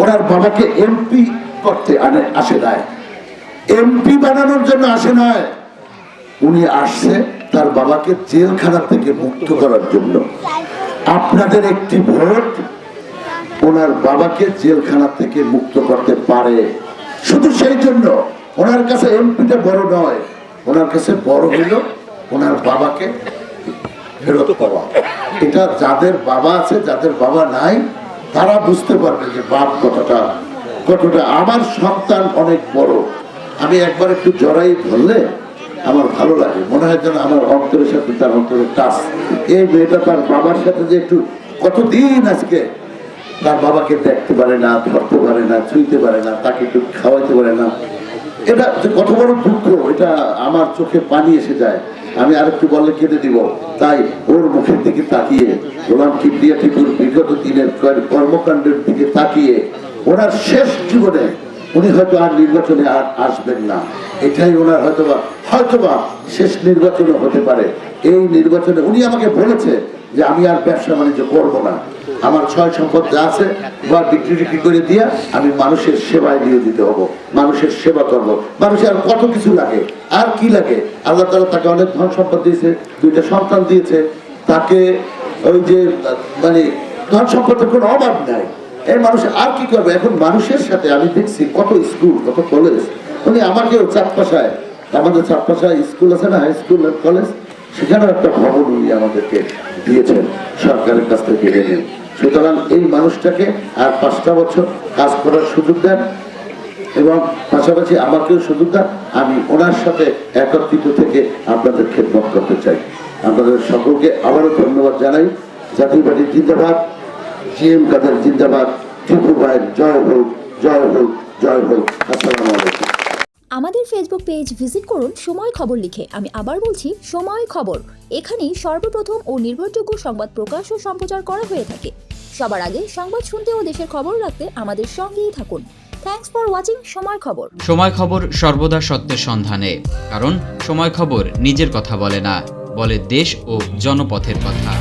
ওনার বাবাকে এমপি করতে আনে, আসে নাই। এমপি বানানোর জন্য আসে নয় উনি আসছে তার বাবাকে জেলখানা থেকে মুক্ত করার জন্য। আপনাদের একটি ভোট, ওনার বাবাকে জেলখানা থেকে মুক্ত করতে পারে। শুধু সেই জন্য, ওনার কাছে এমপিটা বড় নয়, ওনার কাছে বড় হইল ওনার বাবাকে ফেরত পাওয়া। এটা যাদের বাবা আছে, যাদের বাবা নাই তারা বুঝতে পারবে যে বাপ কতটা কতটা আমার সন্তান অনেক বড়। আমি একবার একটু জড়াই ধরলে আমার ভালো লাগে। মনে হয় যেন আমার অন্তরের সাথে তার অন্তরের টাচ। এই মেয়েটা তার বাবার সাথে যে একটু কতদিন আজকে তার বাবাকে দেখতে পারে না, ধরতে পারে না, ছুঁইতে পারে না, তাকে একটু খাওয়াইতে পারে না। এটা যে কত বড় দুঃখ, এটা আমার চোখে পানি এসে যায়। আমি আরেকটু বললে কেটে দিব। তাই ওর মুখের দিকে তাকিয়ে গোলাম দিনের কর- কর্মকাণ্ডের দিকে তাকিয়ে ওনার শেষ জীবনে উনি হয়তো আর নির্বাচনে আর আসবেন না। এটাই ওনার হয়তোবা হয়তোবা শেষ নির্বাচনে হতে পারে। এই নির্বাচনে উনি আমাকে বলেছে যে আমি আর ব্যবসা বাণিজ্য করব না। আমার ছয় সম্পদ যা আছে বা বিক্রি করে দিয়া আমি মানুষের সেবায় দিয়ে দিতে হব, মানুষের সেবা করব। মানুষের আর কত কিছু লাগে, আর কি লাগে? আল্লাহ তালা তাকে অনেক ধন সম্পদ দিয়েছে, দুইটা সন্তান দিয়েছে। তাকে ওই যে মানে ধন সম্পদের কোনো অভাব নাই। এই মানুষ আর কি করবে? এখন মানুষের সাথে আমি দেখছি কত স্কুল, কত কলেজ উনি আমাকেও চারপাশায় আমাদের চারপাশায় স্কুল আছে না হাই স্কুল কলেজ সেখানে একটা ভবন উনি আমাদেরকে দিয়েছেন, সরকারের কাছ থেকে এনে। সুতরাং এই মানুষটাকে আর পাঁচটা বছর কাজ করার সুযোগ দেন এবং পাশাপাশি আমাকেও সুযোগ দেন। আমি ওনার সাথে একত্রিত থেকে আপনাদের খেদমত করতে চাই। আপনাদের সকলকে আবারও ধন্যবাদ জানাই। জাতীয় পার্টি জিএম কাদের জিন্দাবাদ ত্রিপুর ভাইয়ের জয় হোক জয় হোক জয় হোক। আসসালামু আলাইকুম। আমাদের ফেসবুক পেজ ভিজিট করুন সময় খবর লিখে। আমি আবার বলছি সময় খবর। এখানেই সর্বপ্রথম ও নির্ভরযোগ্য সংবাদ প্রকাশ ও সম্প্রচার করা হয়ে থাকে। সবার আগে সংবাদ শুনতে ও দেশের খবর রাখতে আমাদের সঙ্গেই থাকুন। থ্যাঙ্কস ফর ওয়াচিং সময় খবর। সময় খবর সর্বদা সত্যের সন্ধানে। কারণ সময় খবর নিজের কথা বলে না বলে দেশ ও জনপথের কথা।